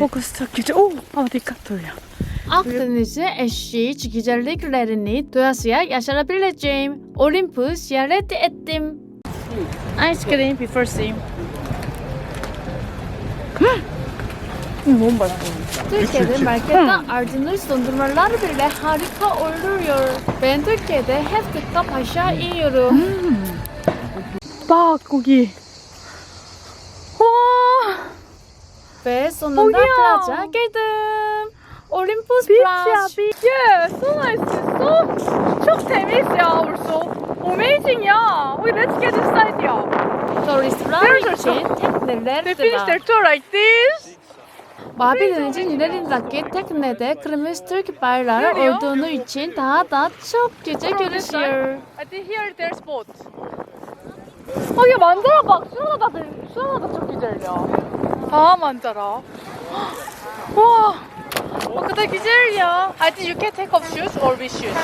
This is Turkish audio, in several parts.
Augusta güzel. Oo, hava dikkat ya. Akdeniz'e eşit güzelliklerini doyasıya yaşanabileceğim Olympus ziyaret ettim. Ice cream before bana. Türkiye'de markette ardınız dondurmalar bile harika oluyor. Ben Türkiye'de hep tıkka paşa yiyorum. Bak 거 Ve sonunda Oynuyor. plaja girdim. Olympus Plaj. Yes, so nice. So, çok temiz ya Ursul. Amazing ya. Wait, let's get inside ya. Turistler Nerede için çok- tekneler They finished their tour like this. Babil'in ilerindeki teknede kırmızı Türk bayrağı Nerede olduğunu için daha da çok güzel görüşüyor. I think here there's boat. Ay ya manzara bak. Şuna da bak. Şuna da çok güzel ya. 아 만자라. 와, o kadar güzel ya. I think you can take off shoes or with shoes.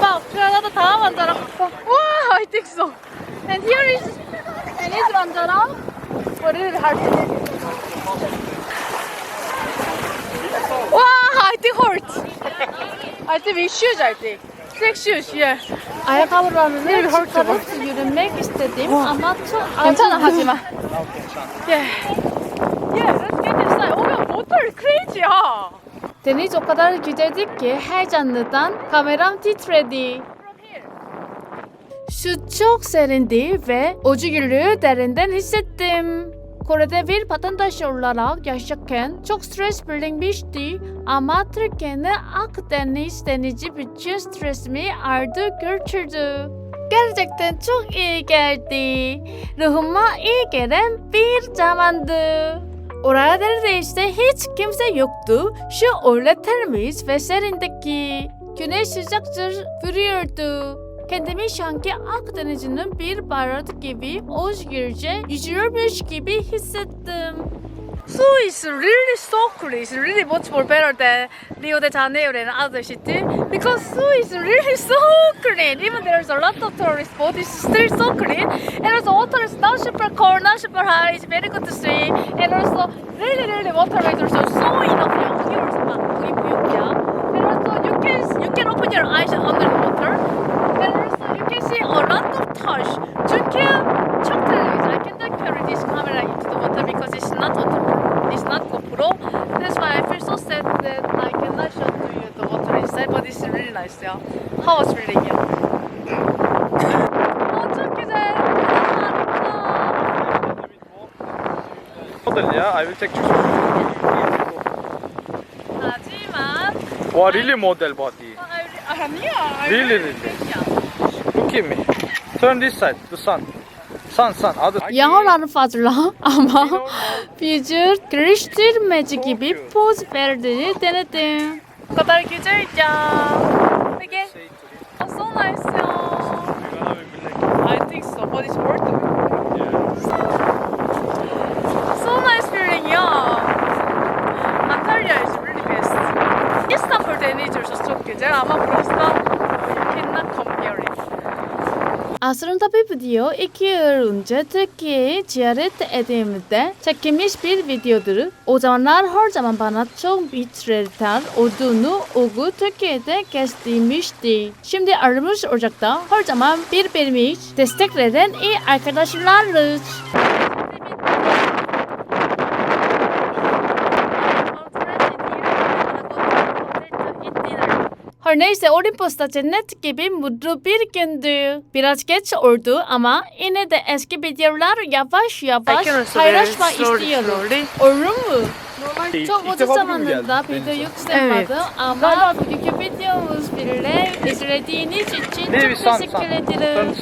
Bak şurada daha manzara. Wow, I think so. And here is and is manzara. What is it hard to Wow, I think hurt. I think with shoes, I think. Take shoes, yeah. Ayakkabılarını çıkarıp yürümek istedim ama çok 괜찮아. 하지마. Yeah, Deniz o kadar güzeldi ki heyecanlıdan kameram titredi. Şu çok serindi ve ucugülü derinden hissettim. Kore'de bir vatandaş olarak yaşarken çok stres birikmişti ama Türkiye'nin Akdeniz denizi bütün stresimi aldı götürdü. Gerçekten çok iyi geldi. Ruhuma iyi gelen bir zamandı. Orada neredeyse hiç kimse yoktu. Şu öyle temiz ve serindeki. Güneş sıcakça vuruyordu. Kendimi sanki Akdeniz'in bir barat gibi özgürce yüzüyormuş gibi hissettim. So is really so clean. It's really much more better than Rio de Janeiro and other city because so is really so clean. Even there's a lot of tourist spot, it's still so clean. And also water is not super cold, not super high. It's very good to see. And also really really water is also so enough. Yeah, here is not 거기 보이야. And also you can you can open your eyes under the water. And also you can see a lot of touch. çünkü çok televizyon. I cannot carry this camera into the water because it's not waterproof. It's not GoPro. That's why I feel so sad that I cannot show to you the water inside. But it's really nice, yeah. How was feeling, yeah? London, yeah. I will take pictures. Wow, really model body. Really, really. Look at me. Turn this side, the sun. Sun, sun. Other. Yağlar fazla ama vücut geliştirmeci gibi poz verdiğini denedim. Bu kadar güzel ya. Peki. Nasıl olaysa. I think so, but it's worth it. Ama burası da compare it. Aslında bir video iki yıl önce Türkiye'yi ziyaret ettiğimde çekilmiş bir videodur. O zamanlar her zaman bana çok bitreter olduğunu Ugu Türkiye'de göstermişti. Şimdi aramız Ocak'ta her zaman birbirimiz desteklenen iyi arkadaşlarız. Her neyse Olympus'ta cennet gibi mutlu bir gündü. Biraz geç oldu ama yine de eski videolar yavaş yavaş paylaşmak istiyorum. Olur mu? Çok uzun zamanında video yükselmedi ama bugünkü videomuz bile izlediğiniz için çok teşekkür ederim.